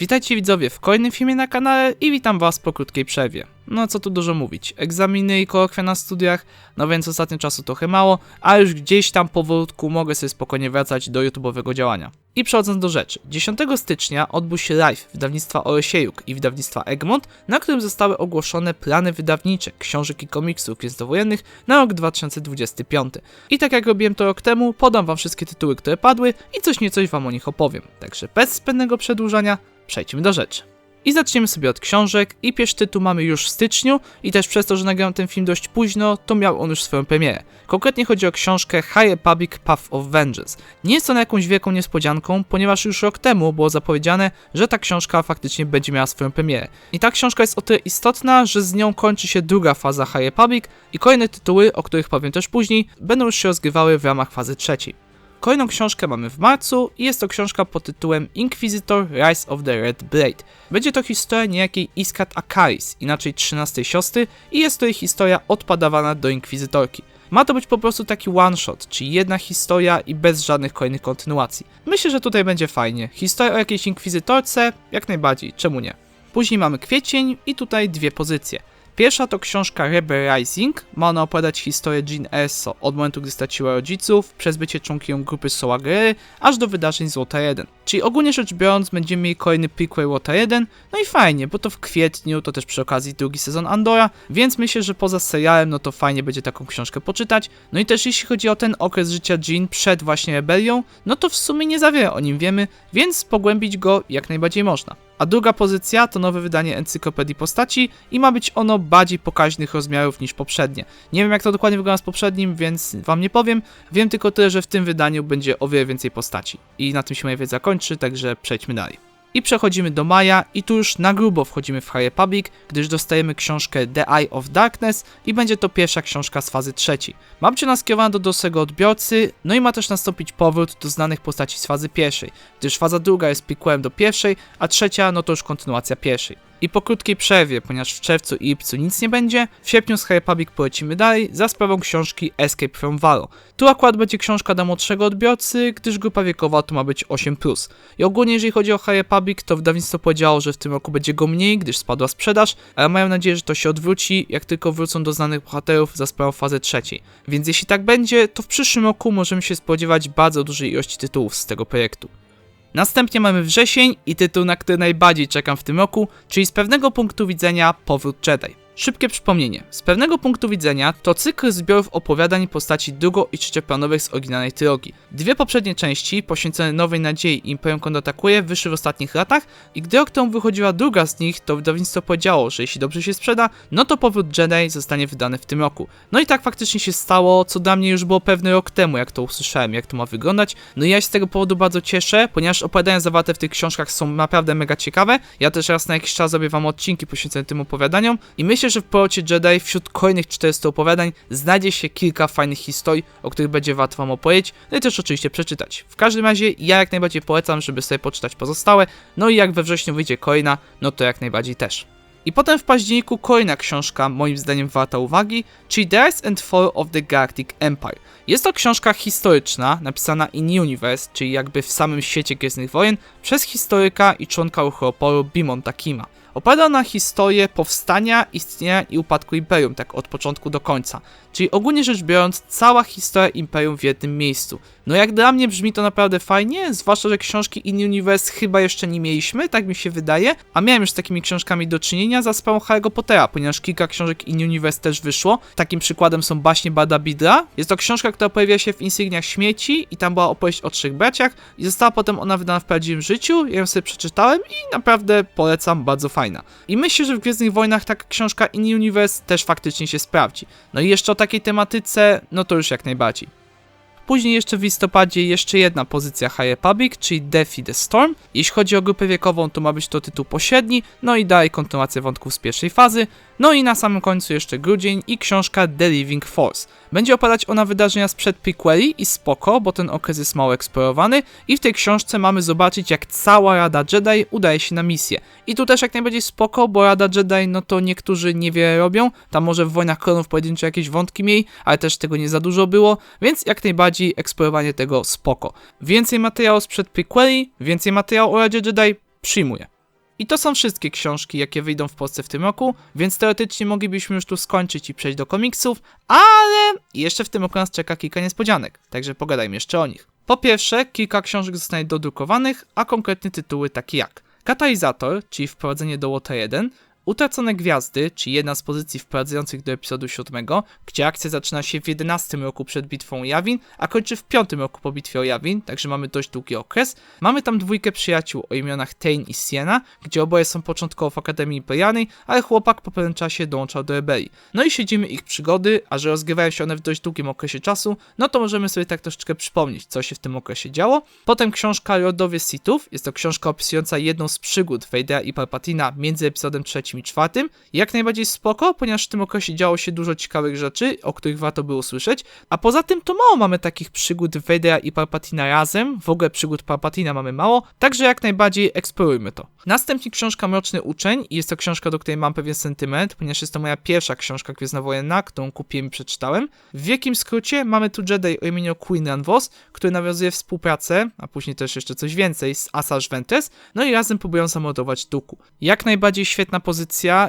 Witajcie widzowie w kolejnym filmie na kanale i witam was po krótkiej przerwie. No co tu dużo mówić, egzaminy i kolokwia na studiach, no więc ostatnio czasu trochę mało, a już gdzieś tam powolutku mogę sobie spokojnie wracać do YouTube'owego działania. I przechodząc do rzeczy, 10 stycznia odbył się live wydawnictwa Olesiejuk i wydawnictwa Egmont, na którym zostały ogłoszone plany wydawnicze książek i komiksów gwiezdnowojennych na rok 2025. I tak jak robiłem to rok temu, podam wam wszystkie tytuły, które padły i coś niecoś wam o nich opowiem. Także bez zbędnego przedłużania, przejdźmy do rzeczy. I zaczniemy sobie od książek i pierwszy tytuł mamy już w styczniu i też przez to, że nagrałem ten film dość późno, to miał on już swoją premierę. Konkretnie chodzi o książkę High Path of Vengeance. Nie jest ona jakąś wielką niespodzianką, ponieważ już rok temu było zapowiedziane, że ta książka faktycznie będzie miała swoją premierę. I ta książka jest o tyle istotna, że z nią kończy się druga faza High Republic i kolejne tytuły, o których powiem też później, będą już się rozgrywały w ramach fazy trzeciej. Kolejną książkę mamy w marcu i jest to książka pod tytułem Inquisitor Rise of the Red Blade. Będzie to historia niejakiej Iskat Akaris, inaczej 13 siostry i jest to jej historia odpadawana do Inkwizytorki. Ma to być po prostu taki one shot, czyli jedna historia i bez żadnych kolejnych kontynuacji. Myślę, że tutaj będzie fajnie. Historia o jakiejś inkwizytorce? Jak najbardziej, czemu nie? Później mamy kwiecień i tutaj dwie pozycje. Pierwsza to książka Rebel Rising. Ma ona opowiadać historię Jean Erso od momentu, gdy straciła rodziców, przez bycie członkiem grupy Soagery, aż do wydarzeń Złota 1. Czyli ogólnie rzecz biorąc, będziemy mieli kolejny prequel Złota 1. No i fajnie, bo to w kwietniu, to też przy okazji drugi sezon Andora, więc myślę, że poza serialem, no to fajnie będzie taką książkę poczytać. No i też jeśli chodzi o ten okres życia Jean przed właśnie rebelią, no to w sumie nie za wiele o nim wiemy, więc pogłębić go jak najbardziej można. A druga pozycja to nowe wydanie Encyklopedii Postaci i ma być ono bardziej pokaźnych rozmiarów niż poprzednie. Nie wiem jak to dokładnie wygląda z poprzednim, więc wam nie powiem. Wiem tylko tyle, że w tym wydaniu będzie o wiele więcej postaci. I na tym się moja wiedza kończy, także przejdźmy dalej. I przechodzimy do maja i tu już na grubo wchodzimy w High Republic, gdyż dostajemy książkę The Eye of Darkness i będzie to pierwsza książka z fazy trzeciej. Ma być ona skierowana do dorosłego odbiorcy, no i ma też nastąpić powrót do znanych postaci z fazy pierwszej, gdyż faza druga jest prequelem do pierwszej, a trzecia no to już kontynuacja pierwszej. I po krótkiej przerwie, ponieważ w czerwcu i lipcu nic nie będzie, w sierpniu z High Republic polecimy dalej za sprawą książki Escape from Valo. Tu akurat będzie książka dla młodszego odbiorcy, gdyż grupa wiekowa to ma być 8+. I ogólnie jeżeli chodzi o High Republic, to wydawnictwo powiedziało, że w tym roku będzie go mniej, gdyż spadła sprzedaż, ale mają nadzieję, że to się odwróci, jak tylko wrócą do znanych bohaterów za sprawą fazy trzeciej. Więc jeśli tak będzie, to w przyszłym roku możemy się spodziewać bardzo dużej ilości tytułów z tego projektu. Następnie mamy wrzesień i tytuł, na który najbardziej czekam w tym roku, czyli z pewnego punktu widzenia Powrót Jedi. Szybkie przypomnienie. Z pewnego punktu widzenia to cykl zbiorów opowiadań postaci drugo- i trzecioplanowych z oryginalnej trylogii. Dwie poprzednie części, poświęcone Nowej Nadziei i Imperium kontratakuje, wyszły w ostatnich latach i gdy rok temu wychodziła druga z nich, to wydawnictwo powiedziało, że jeśli dobrze się sprzeda, no to Powrót Jedi zostanie wydany w tym roku. No i tak faktycznie się stało, co dla mnie już było pewny rok temu, jak to usłyszałem, jak to ma wyglądać. No i ja się z tego powodu bardzo cieszę, ponieważ opowiadania zawarte w tych książkach są naprawdę mega ciekawe. Ja też raz na jakiś czas zrobię wam odcinki poświęcone tym opowiadaniom i myślę, że w Polocie Jedi wśród kolejnych 400 opowiadań znajdzie się kilka fajnych historii, o których będzie warto wam opowiedzieć, no i też oczywiście przeczytać. W każdym razie ja jak najbardziej polecam, żeby sobie poczytać pozostałe, no i jak we wrześniu wyjdzie kolejna, no to jak najbardziej też. I potem w październiku kolejna książka, moim zdaniem warta uwagi, czyli The Rise and Fall of the Galactic Empire. Jest to książka historyczna, napisana in universe, czyli jakby w samym świecie Gwiezdnych Wojen, przez historyka i członka ruchu oporu Bimonta Kima. Opowiada ona historię powstania, istnienia i upadku Imperium, tak od początku do końca. Czyli ogólnie rzecz biorąc, cała historia Imperium w jednym miejscu. No jak dla mnie brzmi to naprawdę fajnie, zwłaszcza, że książki In Universe chyba jeszcze nie mieliśmy, tak mi się wydaje, a miałem już z takimi książkami do czynienia za sprawą Harry'ego Pottera, ponieważ kilka książek In Universe też wyszło. Takim przykładem są baśnie Bada Bidra. Jest to książka, która pojawia się w Insygniach Śmieci i tam była opowieść o trzech braciach i została potem ona wydana w prawdziwym życiu, ja ją sobie przeczytałem i naprawdę polecam, bardzo fajna. I myślę, że w Gwiezdnych Wojnach taka książka In Universe też faktycznie się sprawdzi. No i jeszcze o takiej tematyce, no to już jak najbardziej. Później jeszcze w listopadzie jeszcze jedna pozycja High Republic, czyli Defy the Storm. Jeśli chodzi o grupę wiekową, to ma być to tytuł pośredni, no i dalej kontynuacja wątków z pierwszej fazy. No i na samym końcu jeszcze grudzień i książka The Living Force. Będzie opadać ona wydarzenia sprzed prequeli i spoko, bo ten okres jest mało eksplorowany i w tej książce mamy zobaczyć jak cała Rada Jedi udaje się na misję. I tu też jak najbardziej spoko, bo Rada Jedi no to niektórzy niewiele robią, tam może w Wojnach Klonów pojedyncze jakieś wątki mieli, ale też tego nie za dużo było, więc jak najbardziej eksplorowanie tego spoko. Więcej materiału sprzed prequeli, więcej materiału o Radzie Jedi przyjmuję. I to są wszystkie książki, jakie wyjdą w Polsce w tym roku, więc teoretycznie moglibyśmy już tu skończyć i przejść do komiksów, ale jeszcze w tym roku nas czeka kilka niespodzianek, także pogadajmy jeszcze o nich. Po pierwsze, kilka książek zostanie dodrukowanych, a konkretnie tytuły takie jak Katalizator, czyli wprowadzenie do Łota 1, Utracone Gwiazdy, czyli jedna z pozycji wprowadzających do epizodu 7, gdzie akcja zaczyna się w 11 roku przed bitwą o Jawin, a kończy w 5 roku po bitwie o Jawin, także mamy dość długi okres. Mamy tam dwójkę przyjaciół o imionach Tain i Siena, gdzie oboje są początkowo w Akademii Imperialnej, ale chłopak po pewnym czasie dołączał do rebelii. No i siedzimy ich przygody, a że rozgrywają się one w dość długim okresie czasu, no to możemy sobie tak troszeczkę przypomnieć, co się w tym okresie działo. Potem książka Lordowie Sithów, jest to książka opisująca jedną z przygód Vadera i Palpatina między epizodem trzecim i czwartym. Jak najbardziej spoko, ponieważ w tym okresie działo się dużo ciekawych rzeczy, o których warto było słyszeć. A poza tym to mało mamy takich przygód Vadera i Palpatina razem, w ogóle przygód Palpatina mamy mało, także jak najbardziej eksplorujmy to. Następnie książka Mroczny Uczeń i jest to książka, do której mam pewien sentyment, ponieważ jest to moja pierwsza książka gwiezdnowojenna, którą kupiłem i przeczytałem. W wielkim skrócie mamy tu Jedi o imieniu Queen Ranvos, który nawiązuje współpracę, a później też jeszcze coś więcej z Asajj Ventress, no i razem próbują zamordować Duku. Jak najbardziej świetna pozycja,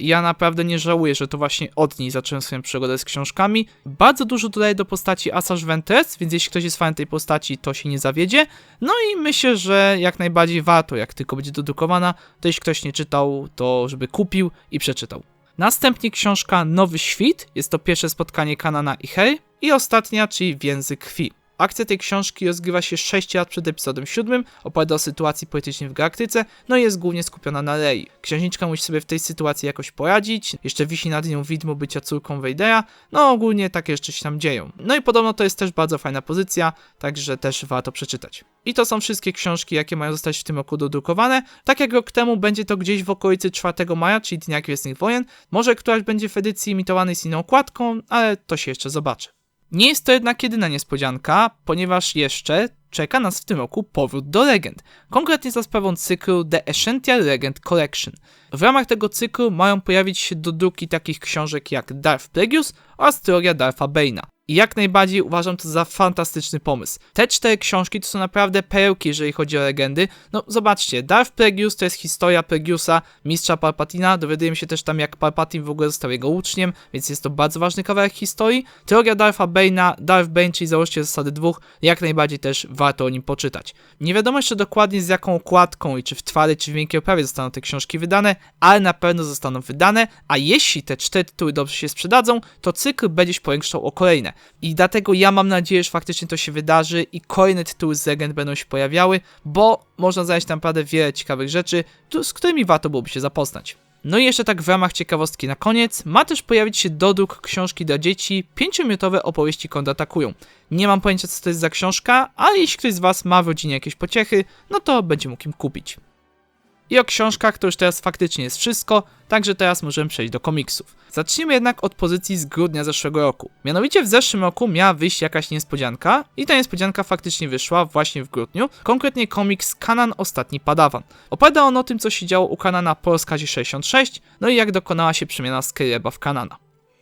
ja naprawdę nie żałuję, że to właśnie od niej zacząłem swoją przygodę z książkami. Bardzo dużo dodaję do postaci Asajj Ventress, więc jeśli ktoś jest fanem tej postaci, to się nie zawiedzie. No i myślę, że jak najbardziej warto, jak tylko będzie dodrukowana, to jeśli ktoś nie czytał, to żeby kupił i przeczytał. Następnie książka Nowy Świt, jest to pierwsze spotkanie Kanana i Hej. I ostatnia, czyli Więzy Krwi. Akcja tej książki rozgrywa się 6 lat przed epizodem 7, opowiada o sytuacji politycznej w Galaktyce, no i jest głównie skupiona na Rei. Księżniczka musi sobie w tej sytuacji jakoś poradzić, jeszcze wisi nad nią widmo bycia córką Vadera, no ogólnie takie rzeczy się tam dzieją. No i podobno to jest też bardzo fajna pozycja, także też warto przeczytać. I to są wszystkie książki, jakie mają zostać w tym roku dodrukowane. Tak jak rok temu będzie to gdzieś w okolicy 4 maja, czyli Dnia Gwiezdnych Wojen. Może któraś będzie w edycji imitowanej z inną okładką, ale to się jeszcze zobaczy. Nie jest to jednak jedyna niespodzianka, ponieważ jeszcze czeka nas w tym roku powrót do legend, konkretnie za sprawą cyklu The Essential Legend Collection. W ramach tego cyklu mają pojawić się dodruki takich książek jak Darth Plagueis oraz teoria Dartha Bane'a. I jak najbardziej uważam to za fantastyczny pomysł. Te cztery książki to są naprawdę perełki, jeżeli chodzi o legendy. No zobaczcie, Darth Plagueis to jest historia Plagueisa, mistrza Palpatina. Dowiadujemy się też tam, jak Palpatine w ogóle został jego uczniem, więc jest to bardzo ważny kawałek historii. Teoria Dartha Bane'a, Darth Bane, czyli założyciel zasady dwóch, jak najbardziej też warto o nim poczytać. Nie wiadomo jeszcze dokładnie z jaką okładką i czy w twardej, czy w miękkiej oprawie zostaną te książki wydane, ale na pewno zostaną wydane, a jeśli te cztery tytuły dobrze się sprzedadzą, to cykl będzie się powiększał o kolejne. I dlatego ja mam nadzieję, że faktycznie to się wydarzy i kolejne tytuły z legend będą się pojawiały, bo można znaleźć naprawdę wiele ciekawych rzeczy, z którymi warto byłoby się zapoznać. No i jeszcze tak w ramach ciekawostki na koniec, ma też pojawić się dodruk książki dla dzieci, pięciominutowe opowieści kontratakują. Nie mam pojęcia co to jest za książka, ale jeśli ktoś z Was ma w rodzinie jakieś pociechy, no to będzie mógł im kupić. I o książkach to już teraz faktycznie jest wszystko, także teraz możemy przejść do komiksów. Zacznijmy jednak od pozycji z grudnia zeszłego roku. Mianowicie w zeszłym roku miała wyjść jakaś niespodzianka i ta niespodzianka faktycznie wyszła właśnie w grudniu, konkretnie komiks Kanan Ostatni Padawan. Opowiada on o tym, co się działo u Kanana po rozkazie 66, no i jak dokonała się przemiana z Kyreba w Kanana.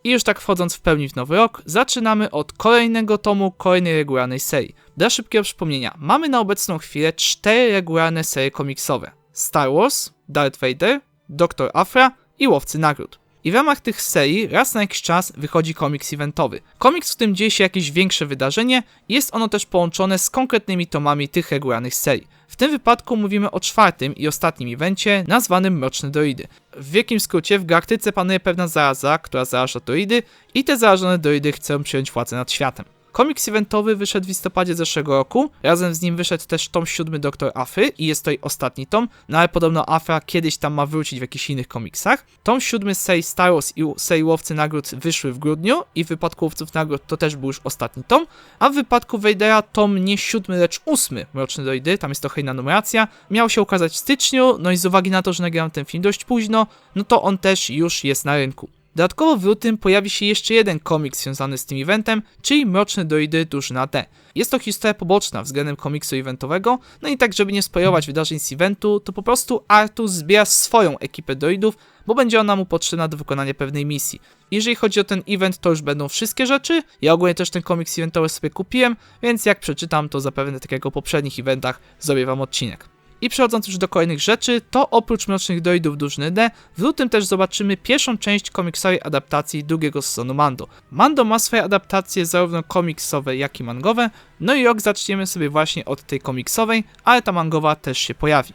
I już tak wchodząc w pełni w nowy rok, zaczynamy od kolejnego tomu kolejnej regularnej serii. Dla szybkiego przypomnienia, mamy na obecną chwilę cztery regularne serie komiksowe. Star Wars, Darth Vader, Doktor Afra i Łowcy Nagród. I w ramach tych serii raz na jakiś czas wychodzi komiks eventowy. Komiks, w którym dzieje się jakieś większe wydarzenie, jest ono też połączone z konkretnymi tomami tych regularnych serii. W tym wypadku mówimy o czwartym i ostatnim evencie nazwanym Mroczne Droidy. W wielkim skrócie w galaktyce panuje pewna zaraza, która zaraża droidy i te zarażone droidy chcą przyjąć władzę nad światem. Komiks eventowy wyszedł w listopadzie zeszłego roku, razem z nim wyszedł też tom siódmy Doktor Afry i jest to jej ostatni tom, no ale podobno Afra kiedyś tam ma wrócić w jakichś innych komiksach. Tom siódmy z serii Star Wars i serii Łowcy Nagród wyszły w grudniu i w wypadku Łowców Nagród to też był już ostatni tom, a w wypadku Vadera tom nie siódmy, lecz ósmy Mroczne Droidy, tam jest trochę inna numeracja, miał się ukazać w styczniu, no i z uwagi na to, że nagrałem ten film dość późno, no to on też już jest na rynku. Dodatkowo w lutym pojawi się jeszcze jeden komiks związany z tym eventem, czyli Mroczne Droidy Drużyna D. Jest to historia poboczna względem komiksu eventowego, no i tak żeby nie spoilować wydarzeń z eventu, to po prostu Artus zbiera swoją ekipę droidów, bo będzie ona mu potrzebna do wykonania pewnej misji. Jeżeli chodzi o ten event, to już będą wszystkie rzeczy. Ja ogólnie też ten komiks eventowy sobie kupiłem, więc jak przeczytam, to zapewne tak jak o poprzednich eventach zrobię wam odcinek. I przechodząc już do kolejnych rzeczy, to oprócz Mrocznych Droidów Drużyny D, w lutym też zobaczymy pierwszą część komiksowej adaptacji drugiego sezonu Mando. Mando ma swoje adaptacje zarówno komiksowe, jak i mangowe, no i rok zaczniemy sobie właśnie od tej komiksowej, ale ta mangowa też się pojawi.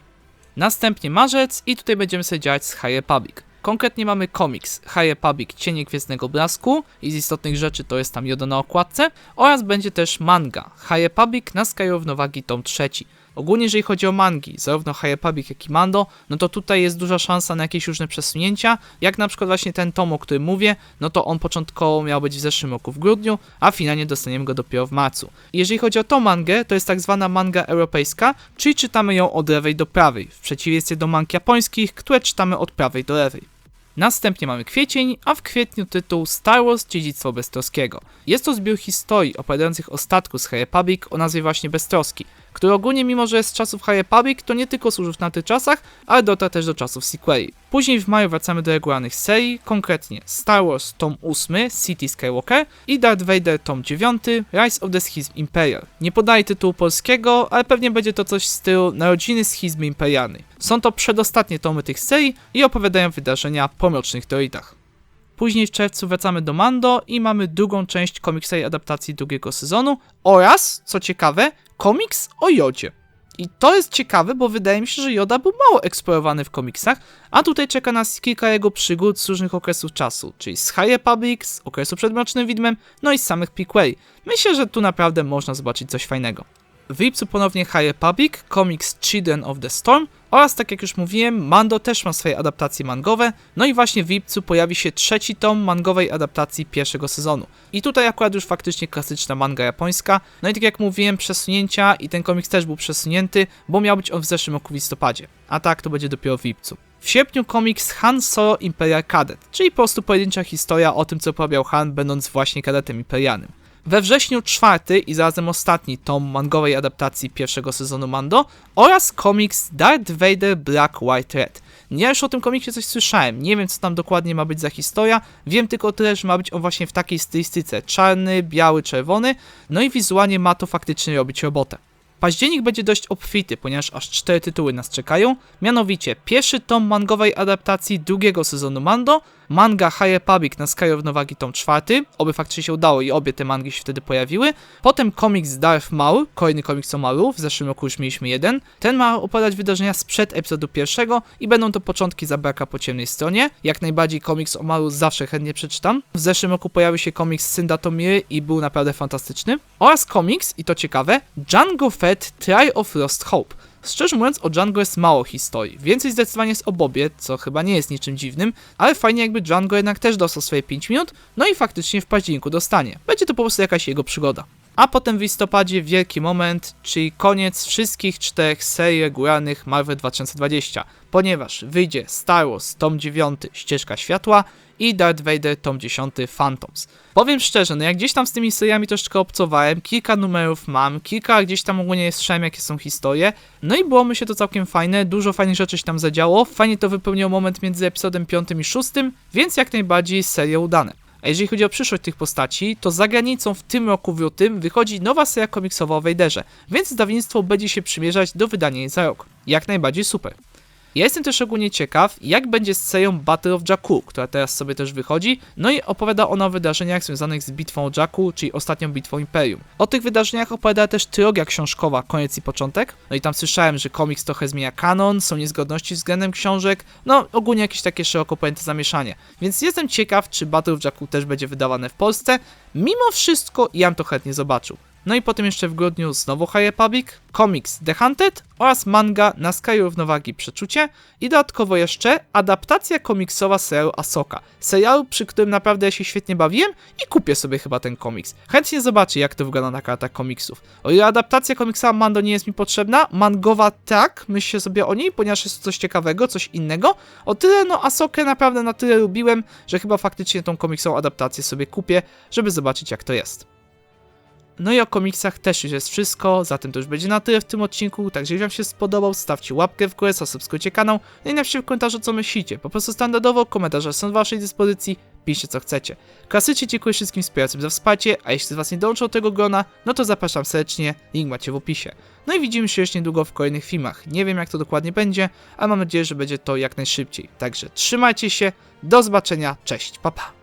Następnie marzec i tutaj będziemy sobie działać z High Republic. Konkretnie mamy komiks High Republic Cienie Gwiezdnego Blasku i z istotnych rzeczy to jest tam Yoda na okładce oraz będzie też manga High Republic na Sky Równowagi tom trzeci. Ogólnie jeżeli chodzi o mangi, zarówno High Republic jak i Mando, no to tutaj jest duża szansa na jakieś różne przesunięcia, jak na przykład właśnie ten tom, o którym mówię, no to on początkowo miał być w zeszłym roku w grudniu, a finalnie dostaniemy go dopiero w marcu. Jeżeli chodzi o tą mangę, to jest tak zwana manga europejska, czyli czytamy ją od lewej do prawej, w przeciwieństwie do mang japońskich, które czytamy od prawej do lewej. Następnie mamy kwiecień, a w kwietniu tytuł Star Wars Dziedzictwo Beztroskiego. Jest to zbiór historii opowiadających o statku z High Republic o nazwie właśnie Beztroski, który ogólnie mimo, że jest z czasów High Republic, to nie tylko służył w tamtych czasach, ale dotarł też do czasów sequeli. Później w maju wracamy do regularnych serii, konkretnie Star Wars tom 8 City Skywalker i Darth Vader tom 9 Rise of the Schism Imperial. Nie podaję tytułu polskiego, ale pewnie będzie to coś w stylu Narodziny Schizmy Imperialnej. Są to przedostatnie tomy tych serii i opowiadają wydarzenia po mrocznych droidach. Później w czerwcu wracamy do Mando i mamy drugą część komiksowej adaptacji drugiego sezonu oraz, co ciekawe, komiks o Jodzie. I to jest ciekawe, bo wydaje mi się, że Joda był mało eksplorowany w komiksach, a tutaj czeka nas kilka jego przygód z różnych okresów czasu, czyli z High Republic, z okresu przed Mrocznym Widmem, no i z samych prequeli. Myślę, że tu naprawdę można zobaczyć coś fajnego. W lipcu ponownie High Republic, komiks Children of the Storm oraz tak jak już mówiłem, Mando też ma swoje adaptacje mangowe, no i właśnie w lipcu pojawi się trzeci tom mangowej adaptacji pierwszego sezonu. I tutaj akurat już faktycznie klasyczna manga japońska, no i tak jak mówiłem, przesunięcia i ten komiks też był przesunięty, bo miał być on w zeszłym roku w listopadzie, a tak to będzie dopiero w lipcu. W sierpniu komiks Han Solo Imperial Cadet, czyli po prostu pojedyncza historia o tym, co porabiał Han, będąc właśnie kadetem imperialnym. We wrześniu czwarty i zarazem ostatni tom mangowej adaptacji pierwszego sezonu Mando oraz komiks Darth Vader Black White Red. Ja już o tym komiksie coś słyszałem, nie wiem co tam dokładnie ma być za historia, wiem tylko tyle, że ma być on właśnie w takiej stylistyce, czarny, biały, czerwony, no i wizualnie ma to faktycznie robić robotę. Październik będzie dość obfity, ponieważ aż cztery tytuły nas czekają, mianowicie pierwszy tom mangowej adaptacji drugiego sezonu Mando, manga High Republic na Sky Równowagi tom czwarty, oby faktycznie się udało i obie te mangi się wtedy pojawiły, potem komiks Darth Maul, kolejny komiks o Maulu, w zeszłym roku już mieliśmy jeden, ten ma opowiadać wydarzenia sprzed epizodu pierwszego i będą to początki Zabraka po ciemnej stronie, jak najbardziej komiks o Maulu zawsze chętnie przeczytam, w zeszłym roku pojawił się komiks Synda Tomiry i był naprawdę fantastyczny, oraz komiks, i to ciekawe, Django Fett Try of Lost Hope, Szczerze mówiąc, o Django jest mało historii. Więcej zdecydowanie jest o Bobie, co chyba nie jest niczym dziwnym, ale fajnie jakby Django jednak też dostał swoje 5 minut, no i faktycznie w październiku dostanie. Będzie to po prostu jakaś jego przygoda. A potem w listopadzie wielki moment, czyli koniec wszystkich czterech serii regularnych Marvel 2020, ponieważ wyjdzie Star Wars tom 9 Ścieżka Światła i Darth Vader tom 10 Phantoms. Powiem szczerze, no jak gdzieś tam z tymi seriami troszeczkę obcowałem, kilka numerów mam, kilka gdzieś tam ogólnie słyszałem jakie są historie, no i było mi się to całkiem fajne, dużo fajnych rzeczy się tam zadziało, fajnie to wypełniło moment między epizodem 5 i 6, więc jak najbardziej serie udane. A jeżeli chodzi o przyszłość tych postaci, to za granicą w tym roku w lutym wychodzi nowa seria komiksowa o Vaderze, więc wydawnictwo będzie się przymierzać do wydania jej za rok. Jak najbardziej super. Ja jestem też ogólnie ciekaw, jak będzie z serią Battle of Jakku, która teraz sobie też wychodzi, no i opowiada ona o wydarzeniach związanych z bitwą Jakku, czyli ostatnią bitwą Imperium. O tych wydarzeniach opowiada też trylogia książkowa Koniec i Początek, no i tam słyszałem, że komiks trochę zmienia kanon, są niezgodności względem książek, no ogólnie jakieś takie szeroko pojęte zamieszanie. Więc jestem ciekaw, czy Battle of Jakku też będzie wydawane w Polsce. Mimo wszystko, ja bym to chętnie zobaczył. No i potem jeszcze w grudniu znowu High Republic, komiks The Hunted oraz manga na Sky Równowagi Przeczucie i dodatkowo jeszcze adaptacja komiksowa serialu Asoka. Serialu, przy którym naprawdę ja się świetnie bawiłem i kupię sobie chyba ten komiks. Chętnie zobaczę jak to wygląda na kartach komiksów. O ile adaptacja komiksowa Mando nie jest mi potrzebna, mangowa tak, myślę sobie o niej, ponieważ jest to coś ciekawego, coś innego. O tyle no Asokę naprawdę na tyle lubiłem, że chyba faktycznie tą komiksową adaptację sobie kupię, żeby zobaczyć jak to jest. No i o komiksach też już jest wszystko, zatem to już będzie na tyle w tym odcinku, także jeżeli wam się spodobał, stawcie łapkę w górę, zasubskrybujcie kanał, no i napiszcie w komentarzu co myślicie. Po prostu standardowo komentarze są w waszej dyspozycji, piszcie co chcecie. Klasycznie dziękuję wszystkim wspierającym za wsparcie, a jeśli z was nie dołączą do tego grona, no to zapraszam serdecznie, link macie w opisie. No i widzimy się już niedługo w kolejnych filmach. Nie wiem jak to dokładnie będzie, ale mam nadzieję, że będzie to jak najszybciej. Także trzymajcie się, do zobaczenia, cześć, pa pa.